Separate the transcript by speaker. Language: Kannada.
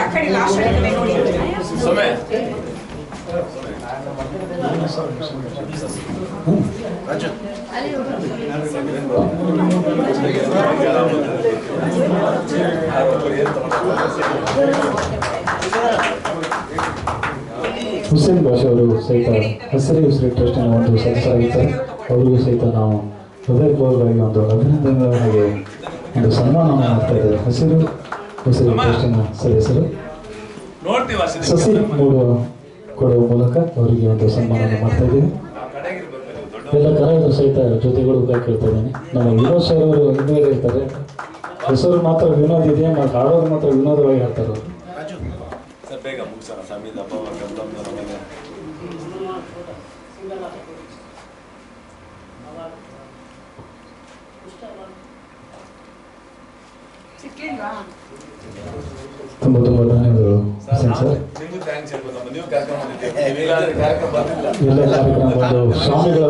Speaker 1: అక్కడ లాస్ట్ Thank
Speaker 2: you.
Speaker 3: ಹುಸೇನ್ ಭಾಷೆ ಅವರು ಸಹಿತ ಹಸಿರು ಉಸಿರು ಟ್ರಸ್ಟಿನ ಒಂದು ಸದಸ್ಯರಾಗಿದ್ದಾರೆ ಅವರಿಗೂ ಸಹಿತ ನಾವು ಹೃದಯಪೂರ್ವಕವಾಗಿ ಒಂದು ಅಭಿನಂದನೆಗೆ ಒಂದು ಸನ್ಮಾನವನ್ನು ಮಾಡ್ತಾ ಇದ್ದಾರೆ ಹಸಿರು ಉಸಿರು ಟ್ರಸ್ಟಿನ ಸದಸ್ಯರು ಸಸಿ ಮೂಡುವ ಕೊಡುವ ಮೂಲಕ ಅವರಿಗೆ ಒಂದು ಸನ್ಮಾನ ಮಾಡ್ತಾ ಇದ್ದೀವಿ. ಎಲ್ಲ ಕಲಾವಿದರು ಸಹಿತ ಜೊತೆಗಳು ಕೈ ಕೇಳ್ತಾ ಇದ್ದೀನಿ. ನಮ್ಮ ವಿನೋದ್ ಸರ್ ಅವರು ಹಿಂದೆ ಇರ್ತಾರೆ ಹೆಸರು ಮಾತ್ರ ವಿನೋದ್ ಇದೆ ಮತ್ತು ಆಡೋದು ಮಾತ್ರ ವಿನೋದವಾಗಿ ಹೇಳ್ತಾರೆ ಅವರು
Speaker 2: ಬೇಗ ಮುಗಿಸೋಣ ಸಮೀದ ಗಂಧಮ್ದು ನಮಗೆ
Speaker 1: ಸಿಕ್ಕಿಲ್ವಾ
Speaker 3: ತುಂಬ ತುಂಬ ಧನ್ಯವಾದಗಳು ಸ್ವಾಮಿಗಳ